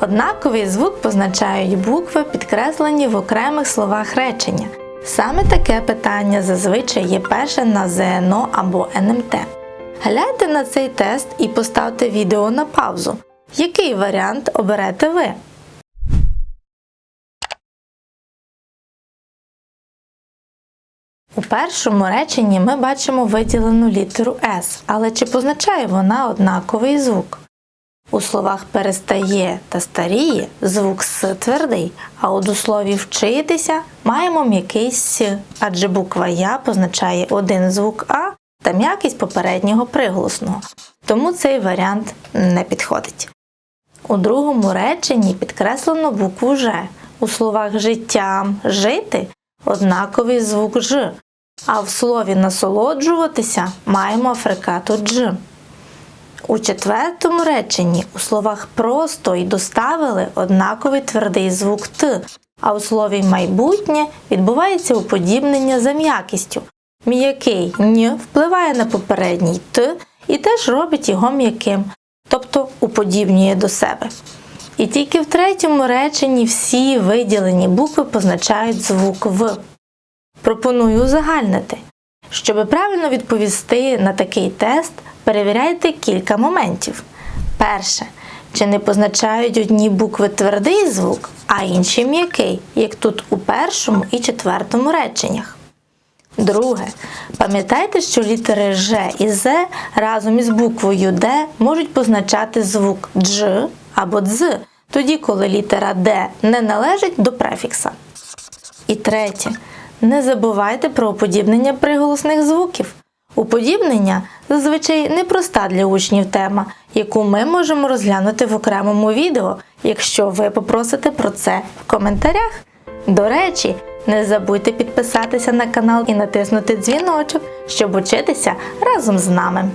Однаковий звук позначають букви, підкреслені в окремих словах речення. Саме таке питання зазвичай є перше на ЗНО або НМТ. Гляньте на цей тест і поставте відео на паузу. Який варіант оберете ви? У першому реченні ми бачимо виділену літеру С, але чи позначає вона однаковий звук? У словах перестає та старіє звук С твердий, а у слові вчитися маємо м'який С, адже буква Я позначає один звук А та м'якість попереднього приголосного. Тому цей варіант не підходить. У другому реченні підкреслено букву Ж. У словах життям жити однаковий звук Ж, а в слові насолоджуватися маємо фрикату дж. У четвертому реченні у словах просто і доставили однаковий твердий звук Т, а у слові майбутнє відбувається уподібнення за м'якістю. М'який н впливає на попередній Т і теж робить його м'яким, тобто уподібнює до себе. І тільки в третьому реченні всі виділені букви позначають звук В. Пропоную узагальнити. Щоб правильно відповісти на такий тест, перевіряйте кілька моментів. Перше. Чи не позначають одні букви твердий звук, а інші м'який, як тут у першому і четвертому реченнях. Друге. Пам'ятайте, що літери Ж і З разом із буквою Д можуть позначати звук дж або дз, тоді коли літера Д не належить до префікса. І третє. Не забувайте про уподібнення приголосних звуків. Уподібнення зазвичай непроста для учнів тема, яку ми можемо розглянути в окремому відео, якщо ви попросите про це в коментарях. До речі, не забудьте підписатися на канал і натиснути дзвіночок, щоб учитися разом з нами.